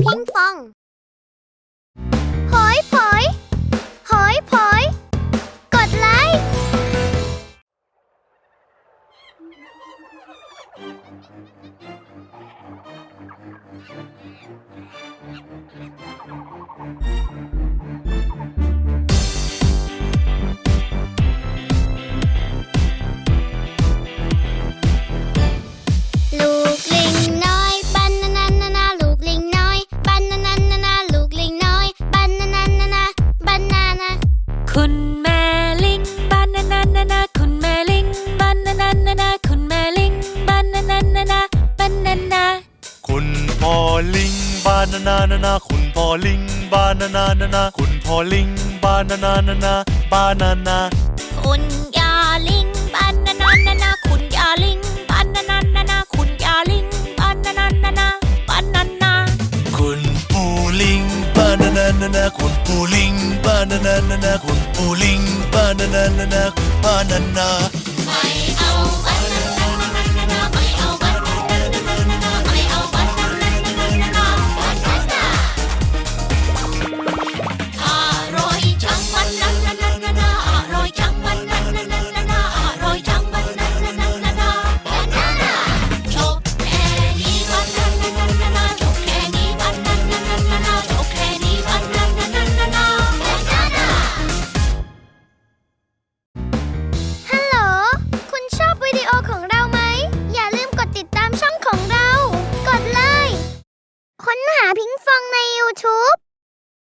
พิงฟอง หอยผอย หอยผอย กดไลค์ลู พ่อลิงบานานานานาคุณพ่อลิงบานานานานาคุณพ่อลิงบานานานานาบานานาคุณยาลิงบานานานานาคุณยาลิงบานานานานาคุณยาลิงบานานานานาบานานาคุณปู่ลิงบานานานานาคุณปู่ลิงบานานานานาคุณปู่ลิงบานานานานาบานานาไม่เอาบานา 平方在 YouTube。